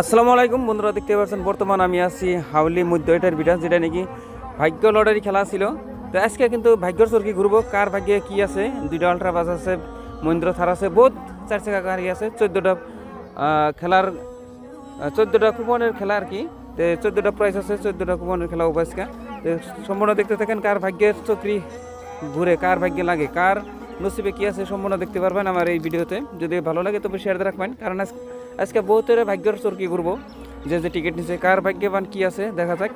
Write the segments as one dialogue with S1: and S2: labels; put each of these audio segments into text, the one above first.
S1: আসসালামু আলাইকুম, বন্ধুরা দেখতে পাচ্ছেন, বর্তমান আমি আছি হাউলি মধ্য এটার বিটাস যেটা নাকি ভাগ্য লটারি খেলা ছিল। তো আজকে কিন্তু ভাগ্যর চরকি ঘুরবো, কার ভাগ্যে কি আছে, দুইটা আলট্রা বাস আছে, মহিন্দ্র থার আছে, বহুত চার চাকা গাড়ি আছে, চোদ্দোটা খেলার চোদ্দোটা কুপনের খেলা আর কি। তো চোদ্দোটা প্রাইস আছে, চোদ্দোটা কুপনের খেলা উপাসকা তো সম্পূর্ণ দেখতে থাকেন কার ভাগ্যের চক্রি ঘুরে, কার ভাগ্যে লাগে, কার নসিবে কি আছে সম্পূর্ণ দেখতে পারবেন আমার এই ভিডিওতে। যদি ভালো লাগে তবে শেয়ার রাখবেন, কারণ আজ- আজকে বহুতের ভাগ্যের চরকি ঘুরবো যে যে টিকিট নিচ্ছে কার ভাগ্যবান কি আছে, দেখা যাক।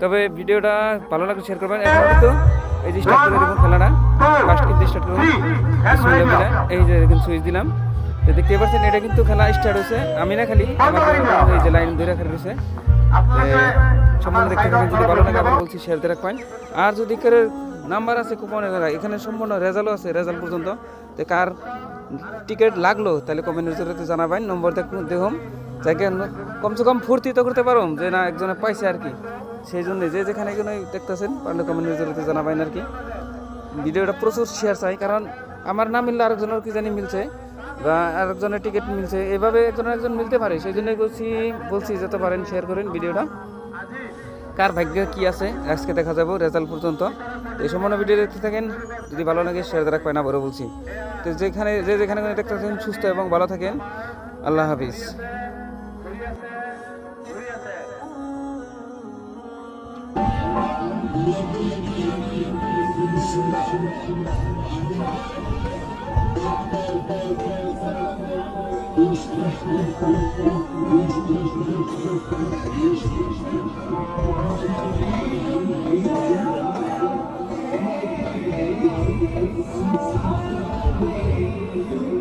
S1: তবে ভিডিওটা ভালো লাগলে শেয়ার করবেন। এখন কিন্তু এই যে স্টার্ট করে দেবো খেলাটা। ফার্স্ট কিন্তু স্টার্ট করব। এই যে দেখুন সুইচ দিলাম। তো দেখতে পাচ্ছেন, এটা কিন্তু খেলা স্টার্ট হয়েছে। আমি না খালি এই যে লাইন ধরে রাখা রয়েছে সম্পূর্ণ দেখতে যদি ভালো লাগে আবার বলছি শেয়ার রাখবেন। আর যদি কারও নাম্বার আছে কুপনের এখানে সম্পূর্ণ রেজাল্টও আছে, রেজাল্ট পর্যন্ত। তো কার টিকিট লাগল, তাহলে কমেন্টের জরিতে জানাবেন, নম্বর দেখুন যাকে কমসে কম ফুর্তি তো করতে পারো যে না একজনে পাইছে আর কি। সেই জন্য যে যেখানে এখানে দেখতেছেন, পারলে কমেন্টের জরিতে জানাবেন আর কি। ভিডিওটা প্রচুর শেয়ার চাই কারণ আমার না মিললে আরেকজনের কি জানি মিলছে, বা আরেকজনের টিকিট মিলছে। এভাবে একজন একজন মিলতে পারে সেই জন্যই বলছি বলছি যেতে পারেন শেয়ার করেন ভিডিওটা। কার ভাগ্য কি আছে? আজকে দেখা যাব রেজাল্ট পর্যন্ত। এই সম্পূর্ণ ভিডিও দেখতে থাকেন, যদি ভালো লাগে শেয়ার দ্বারা কয়না বড় বলছি। তো যেখানে যে যেখানে দেখতে থাকেন, সুস্থ এবং ভালো থাকেন। আল্লাহ হাফিজ। Thank you.